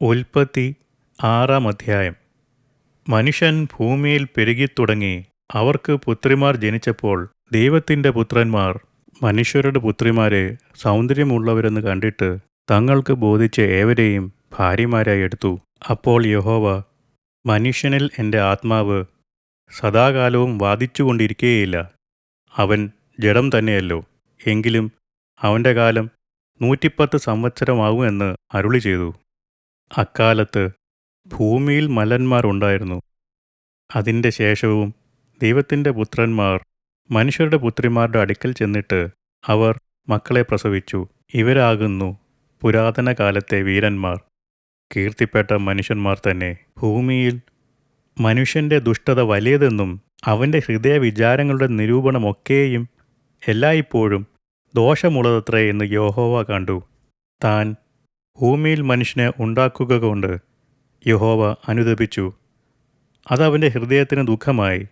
ഉൽപ്പത്തി ആറാം അധ്യായം. മനുഷ്യൻ ഭൂമിയിൽ പെരുകിത്തുടങ്ങി. അവർക്ക് പുത്രിമാർ ജനിച്ചപ്പോൾ ദൈവത്തിന്റെ പുത്രന്മാർ മനുഷ്യരുടെ പുത്രിമാരെ സൗന്ദര്യമുള്ളവരെന്ന് കണ്ടിട്ട് തങ്ങൾക്ക് ബോധിച്ച ഏവരെയും ഭാര്യമാരായി എടുത്തു. അപ്പോൾ യഹോവ മനുഷ്യനിൽ എന്റെ ആത്മാവ് സദാകാലവും വാദിച്ചുകൊണ്ടിരിക്കുകയില്ല അവൻ ജഡം തന്നെയല്ലോ. എങ്കിലും അവന്റെ കാലം നൂറ്റിപ്പത്ത് സംവത്സരമാകുമെന്ന് അരുളി ചെയ്തു അക്കാലത്ത് ഭൂമിയിൽ മലന്മാർ ഉണ്ടായിരുന്നു. അതിന്റെ ശേഷവും ദൈവത്തിന്റെ പുത്രന്മാർ മനുഷ്യരുടെ പുത്രിമാരുടെ അടുക്കൽ ചെന്നിട്ട് അവർ മക്കളെ പ്രസവിച്ചു. ഇവരാകുന്നു പുരാതന കാലത്തെ വീരന്മാർ. കീർത്തിപ്പെട്ട മനുഷ്യന്മാർ തന്നെ. ഭൂമിയിൽ മനുഷ്യന്റെ ദുഷ്ടത വലിയതെന്നും അവന്റെ ഹൃദയ വിചാരങ്ങളുടെ നിരൂപണമൊക്കെയും എല്ലായ്പ്പോഴും ദോഷമുള്ളതത്രേ എന്ന് യോഹോവ കണ്ടു. താൻ ഭൂമിയിൽ മനുഷ്യനെ ഉണ്ടാക്കുക കൊണ്ട് യഹോവ അനുദപിച്ചു അതവന്റെ ഹൃദയത്തിന് ദുഃഖമായി.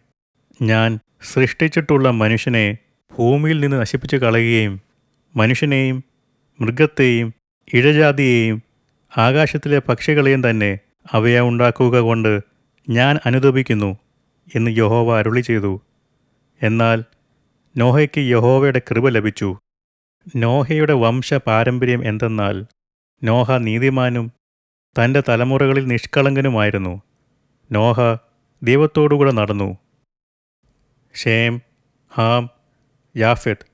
ഞാൻ സൃഷ്ടിച്ചിട്ടുള്ള മനുഷ്യനെ ഭൂമിയിൽ നിന്ന് നശിപ്പിച്ചു കളയുകയും മനുഷ്യനെയും മൃഗത്തെയും ഇഴജാതിയെയും ആകാശത്തിലെ പക്ഷികളെയും തന്നെ അവയെ ഉണ്ടാക്കുക കൊണ്ട് ഞാൻ അനുദപിക്കുന്നു എന്ന് യഹോവ അരുളി ചെയ്തു. എന്നാൽ നോഹയ്ക്ക് യഹോവയുടെ കൃപ ലഭിച്ചു. നോഹയുടെ വംശ പാരമ്പര്യം എന്തെന്നാൽ നോഹ നീതിമാനും തന്റെ തലമുറകളിൽ നിഷ്കളങ്കനുമായിരുന്നു. നോഹ ദൈവത്തോടുകൂടെ നടന്നു. ഷേം ഹാം യാഫെത്ത്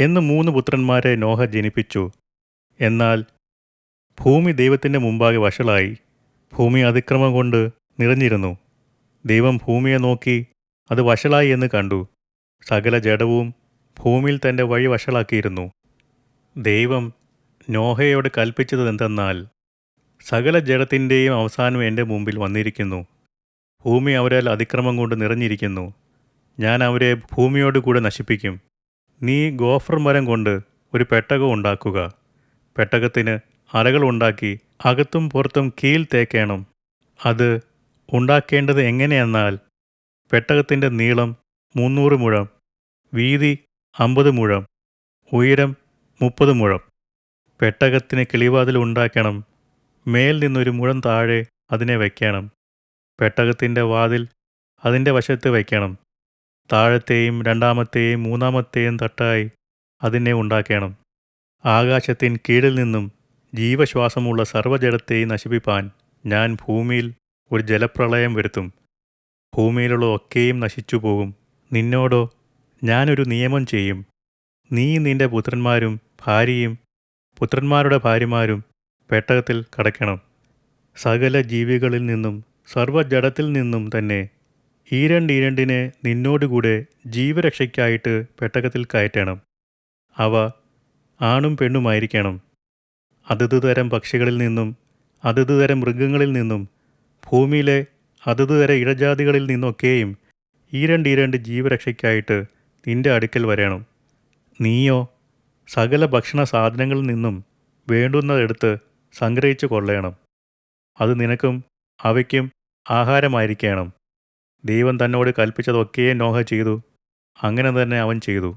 എന്ന് മൂന്ന് പുത്രന്മാരെ നോഹ ജനിപ്പിച്ചു. എന്നാൽ ഭൂമി ദൈവത്തിന്റെ മുമ്പാകെ വഷളായി. ഭൂമി അതിക്രമം കൊണ്ട് നിറഞ്ഞിരുന്നു. ദൈവം ഭൂമിയെ നോക്കി അത് വഷളായി എന്ന് കണ്ടു. സകല ജഡവും ഭൂമിയിൽ തന്റെ വഴി വഷളാക്കിയിരുന്നു. ദൈവം നോഹയോട് കൽപ്പിച്ചത് എന്തെന്നാൽ സകല ജഡത്തിന്റെയും അവസാനം എന്റെ മുമ്പിൽ വന്നിരിക്കുന്നു. ഭൂമി അവരാൽ അതിക്രമം കൊണ്ട് നിറഞ്ഞിരിക്കുന്നു. ഞാൻ അവരെ ഭൂമിയോട് കൂടെ നശിപ്പിക്കും. നീ ഗോഫർ മരം കൊണ്ട് ഒരു പെട്ടകം ഉണ്ടാക്കുക. പെട്ടകത്തിന് അലകൾ ഉണ്ടാക്കി അകത്തും പുറത്തും കീൽ തേക്കണം. അത് ഉണ്ടാക്കേണ്ടത് എങ്ങനെയെന്നാൽ പെട്ടകത്തിന്റെ നീളം മുന്നൂറ് മുഴം വീതി അമ്പത് മുഴം ഉയരം മുപ്പത് മുഴം. പെട്ടകത്തിന് കിളിവാതിൽ ഉണ്ടാക്കണം. മേൽ നിന്നൊരു മുഴം താഴെ അതിനെ വയ്ക്കണം. പെട്ടകത്തിന്റെ വാതിൽ അതിന്റെ വശത്ത് വയ്ക്കണം. താഴത്തെയും രണ്ടാമത്തെയും മൂന്നാമത്തെയും തട്ടായി അതിനെ ഉണ്ടാക്കണം. ആകാശത്തിൻ കീഴിൽ നിന്നും ജീവശ്വാസമുള്ള സർവജലത്തെയും നശിപ്പിപ്പാൻ ഞാൻ ഭൂമിയിൽ ഒരു ജലപ്രളയം വരുത്തും. ഭൂമിയിലുള്ള ഒക്കെയും നശിച്ചു പോകും. നിന്നോടോ ഞാനൊരു നിയമം ചെയ്യും. നീ നിന്റെ പുത്രന്മാരും ഭാര്യയും പുത്രന്മാരുടെ ഭാര്യമാരും പെട്ടകത്തിൽ കടക്കണം. സകല ജീവികളിൽ നിന്നും സർവജടത്തിൽ നിന്നും തന്നെ ഈരണ്ടീരണ്ടിനെ നിന്നോടുകൂടെ ജീവരക്ഷയ്ക്കായിട്ട് പെട്ടകത്തിൽ കയറ്റണം. അവ ആണും പെണ്ണുമായിരിക്കണം. അതത് തരം പക്ഷികളിൽ നിന്നും അതത് തരം മൃഗങ്ങളിൽ നിന്നും ഭൂമിയിലെ അതത് തര ഇഴജാതികളിൽ നിന്നൊക്കെയും ഈരണ്ടീരണ്ട് ഈരണ്ട് ജീവരക്ഷയ്ക്കായിട്ട് നിന്റെ അടുക്കൽ വരണം. നീയോ സകല ഭക്ഷണ സാധനങ്ങളിൽ നിന്നും വേണ്ടുന്നതെടുത്ത് സംഗ്രഹിച്ചു കൊള്ളണം. അത് നിനക്കും അവയ്ക്കും ആഹാരമായിരിക്കണം. ദൈവം തന്നോട് കൽപ്പിച്ചതൊക്കെയും നോഹ ചെയ്തു. അങ്ങനെ തന്നെ അവൻ ചെയ്തു.